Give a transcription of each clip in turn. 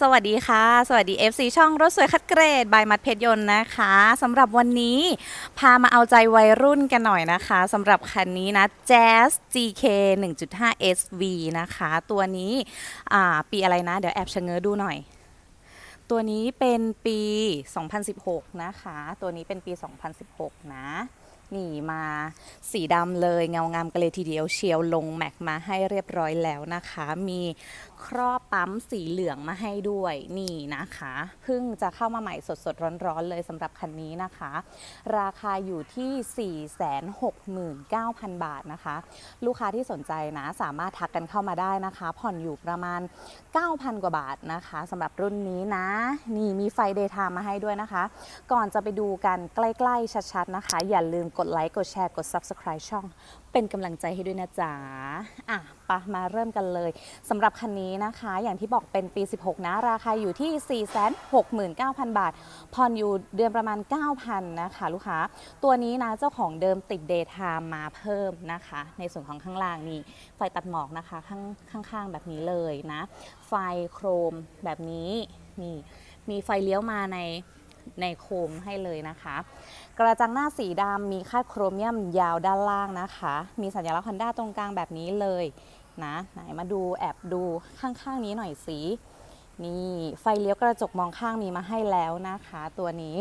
สวัสดีค่ะ สวัสดี FC ช่องรถสวยคัดเกรดบายมัดเพชรยนต์นะคะสำหรับวันนี้พามาเอาใจวัยรุ่นกันหน่อยนะคะสำหรับคันนี้นะ Jazz GK 1.5 SV นะคะ ตัวนี้ปีอะไรนะ เดี๋ยวแอบชะเง้อดูหน่อย ตัวนี้เป็นปี 2016 นะคะ ตัวนี้เป็นปี 2016 นะ นี่มาสีดำเลยเงางามกันเลยทีเดียวเชียวลงแม็กมาให้เรียบร้อยแล้วนะคะ มีครอบปั๊มสีเหลืองมาให้ด้วยนี่นะคะเพิ่งจะเข้ามาใหม่สดๆ ร้อนๆเลยสำหรับคันนี้นะคะ ราคาอยู่ที่ 469,000 บาทนะคะ ลูกค้าที่สนใจนะสามารถทักกันเข้ามาได้นะคะ ผ่อนอยู่ประมาณ 9,000 กว่าบาทนะคะสำหรับรุ่นนี้นะ นี่มีไฟเดย์ไทม์มาให้ด้วยนะคะ ก่อนจะไปดูกันใกล้ๆชัดๆนะคะ อย่าลืมกดไลค์ กดแชร์ กด Subscribe ช่อง เป็นกำลังใจให้ด้วยนะจ๊ะ อะปะมาเริ่มกันเลยสำหรับคันนี้นะคะ อย่างที่บอกเป็นปี 16 นะ ราคาอยู่ที่ 469,000 บาท ผ่อนอยู่เดือนประมาณ 9,000 นะคะ ลูกค้า ตัวนี้นะ เจ้าของเดิมติดเดย์ไทม์มาเพิ่มนะคะ ในส่วนของข้างล่างนี่ ไฟตัดหมอกนะคะ ข้างข้างๆแบบนี้เลยนะ ไฟโครมแบบนี้นี่มีไฟเลี้ยวมาใน ในโคมให้เลยนะคะ กระจังหน้าสีดำมีคาดโครเมียมยาวด้านล่างนะคะ มีสัญลักษณ์ฮอนด้าตรงกลางแบบนี้เลยนะไหนมาดูแอบดูข้างๆนี้หน่อยสินี่ไฟเลี้ยวกระจกมองข้างมีมาให้แล้วนะคะ ตัวนี้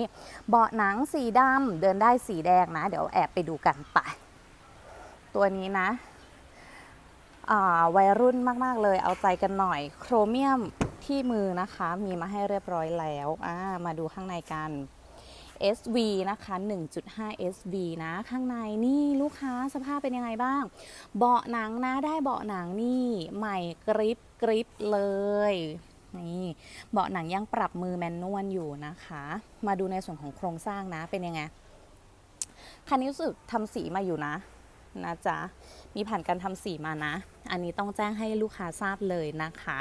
เบาะหนังสีดำเดินได้สีแดงนะ เดี๋ยวแอบไปดูกันไป ตัวนี้นะวัยรุ่นมาก ๆ เลยเอาใจกันหน่อย โครเมียม ที่มือนะคะมีมาให้เรียบร้อยแล้วามาดูข้างในกัน SV นะคะ 1.5 SV นะ ข้างในนี่ลูกค้าสภาพเป็นยังไงบ้าง เบาะหนังนะได้เบาะหนังนี่ใหม่กริบกริบเลย นี่เบาะหนังยังปรับมือแมนนวลอยู่นะคะ มาดูในส่วนของโครงสร้างนะเป็นยังไง คันนี้รู้สึกทำสีมาอยู่นะ นะจ๊ะ มีผ่านการทำสีมานะ อันนี้ต้องแจ้งให้ลูกค้าทราบเลยนะคะ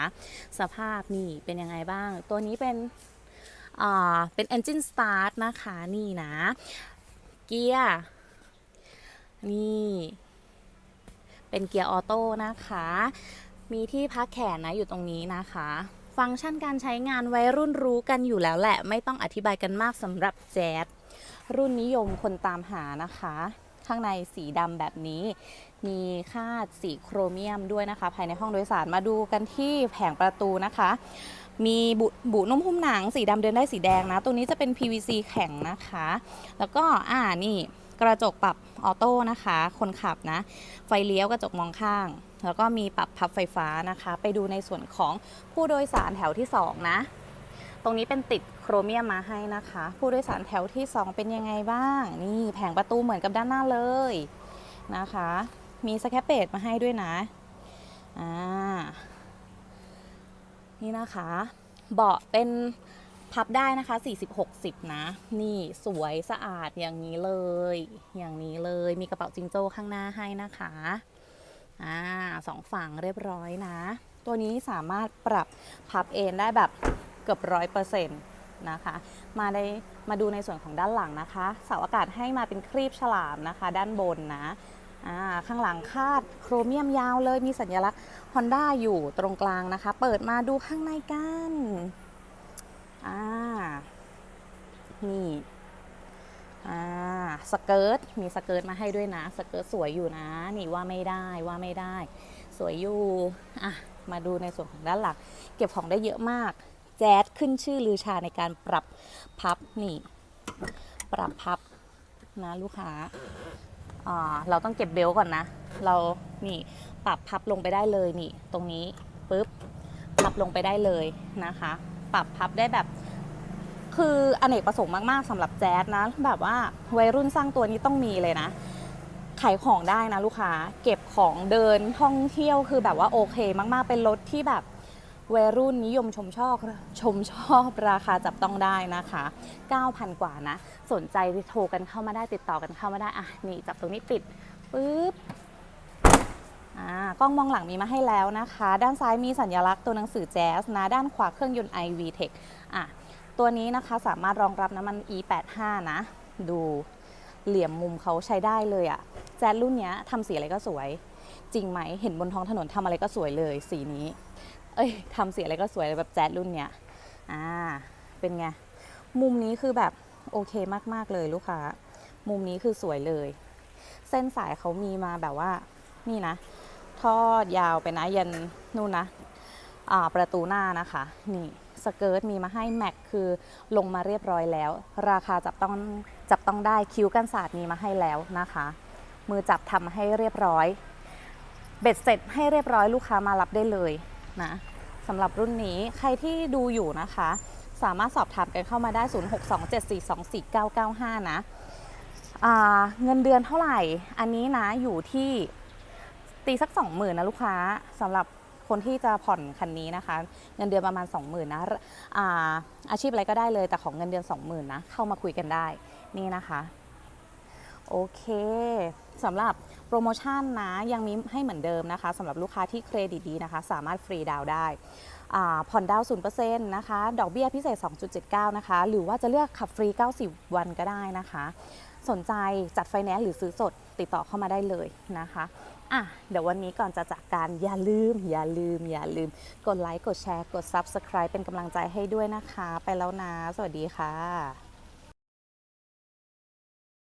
สภาพนี่เป็นยังไงบ้าง ตัวนี้เป็นอ่าเป็น Engine Start นะคะนี่นะ เกียร์ นี่ เป็นเกียร์ออโต้นะคะ มีที่พักแขนนะอยู่ตรงนี้นะคะ ฟังก์ชันการใช้งานวัยรุ่นรู้กันอยู่แล้วแหละ ไม่ต้องอธิบายกันมากสำหรับแจ๊สรุ่นนิยมคนตามหานะคะ ข้างในสีดำแบบนี้ มีคาดสีโครเมียมด้วยนะคะ ภายในห้องโดยสารมาดูกันที่แผงประตูนะคะ มีบุบุนุ่มหุ้มหนังสีดำเดินได้สีแดงนะ ตัวนี้จะเป็น PVC แข็งนะคะ แล้วก็อ่านี่กระจกปรับออโต้นะคะ คนขับนะ ไฟเลี้ยวกระจกมองข้าง แล้วก็มีปรับพับไฟฟ้านะคะ ไปดูในส่วนของผู้โดยสารแถวที่ 2 นะ ตรงนี้เป็นติดโครเมียมมาให้นะคะ ผู้โดยสารแถวที่ 2 เป็นยังไงบ้าง นี่แผงประตูเหมือนกับด้านหน้าเลยนะคะ มีสแคปเปดมาให้ด้วยนะอ่านี่นะคะ เบาะเป็นพับได้นะคะ 40-60 นะ นี่สวยสะอาดอย่างนี้เลย อย่างนี้เลยมีกระเป๋าจิงโจ้ข้างหน้าให้นะคะอ่าสองฝั่งเรียบร้อยนะ ตัวนี้สามารถปรับพับเอนได้แบบ เกือบร้อยเปอร์เซ็นต์นะคะ มาได้มาดูในส่วนของด้านหลังนะคะ เสาอากาศให้มาเป็นครีบฉลามนะคะ ด้านบนนะข้างหลังคาดโครเมียมยาวเลยมีสัญลักษณ์ Honda อยู่ตรงกลางนะคะ เปิดมาดูข้างในกันอ่านี่อ่าสเกิร์ตมีสเกิร์ตมาให้ด้วยนะ สเกิร์ตสวยอยู่นะ นี่ว่าไม่ได้ว่าไม่ได้ สวยอยู่อะมาดูในส่วนของด้านหลัง เก็บของได้เยอะมาก แจ๊ดขึ้นชื่อลือชาในการปรับพับนี่ ปรับพับนะลูกค้าอ่าเราต้องเก็บเบลก่อนนะ เรานี่ปรับพับลงไปได้เลยนี่ ตรงนี้ปุ๊บพับลงไปได้เลยนะคะ ปรับพับได้แบบ คืออเนกประสงค์มาก ๆสำหรับแจ๊สนะ แบบว่าวัยรุ่นสร้างตัวนี้ต้องมีเลยนะขายของได้นะลูกค้า เก็บของเดินท่องเที่ยวคือแบบว่าโอเค มาก ๆ เป็นรถที่แบบ วัยรุ่นนิยมชมชอบชมชอบราคาจับต้องได้นะคะ 9,000 กว่านะ สนใจโทรกันเข้ามาได้ติดต่อกันเข้ามาได้ อะ นี่จับตรงนี้ปิดปุ๊บอ่ากล้องมองหลังมีมาให้แล้วนะคะ ด้านซ้ายมีสัญลักษณ์ตัวหนังสือแจ๊สนะ ด้านขวาเครื่องยนต์ iV Tech อะ ตัวนี้นะคะสามารถรองรับน้ำมัน E85 นะ ดูเหลี่ยมมุมเขาใช้ได้เลยอะแจ๊สรุ่นเนี้ยทำสีอะไรก็สวย จริงไหมเห็นบนท้องถนนทำอะไรก็สวยเลยสีนี้ เอ้ยทำสีอะไรก็สวยแบบแจ๊สรุ่นเนี้ยอ่าเป็นไง มุมนี้คือแบบโอเคมากๆเลยลูกค้า มุมนี้คือสวยเลย เส้นสายเขามีมาแบบว่านี่นะ ทอดยาวไปนะยันนู่นนะอ่าประตูหน้านะคะ นี่สเกิร์ตมีมาให้แม็กคือลงมาเรียบร้อยแล้ว ราคาจับต้องจับต้องได้คิ้วกันศาสตร์มีมาให้แล้วนะคะ มือจับทำให้เรียบร้อย เบ็ดเสร็จให้เรียบร้อยลูกค้ามารับได้เลย นะสำหรับรุ่นนี้ใครที่ดูอยู่นะคะ สามารถสอบถามกันเข้ามาได้ 0627424995 นะอ่าเงินเดือนเท่าไหร่ อันนี้นะอยู่ที่ตีสัก 20,000นะลูกค้าสำหรับคนที่จะผ่อนคันนี้นะคะ เงินเดือนประมาณ 20,000นะอาอาชีพอะไรก็ได้เลยแต่ของเงินเดือน 20,000นะเข้ามาคุยกันได้นี่นะคะ โอเคสำหรับโปรโมชั่นนะยังมีให้เหมือนเดิมนะคะสำหรับลูกค้าที่เครดิตดีนะคะ สามารถฟรีดาวได้ผ่อนดาวน์0%นะคะ ดอกเบี้ยพิเศษ 2.79 นะคะ หรือว่าจะเลือกขับฟรี 90 วันก็ได้นะคะ สนใจจัดไฟแนนซ์หรือซื้อสดติดต่อเข้ามาได้เลยนะคะอะเดี๋ยววันนี้ก่อนจะจากการอย่าลืม อย่าลืม อย่าลืม กดไลค์ กดแชร์ กด Subscribe เป็นกำลังใจให้ด้วยนะคะ ไปแล้วนะ สวัสดีค่ะ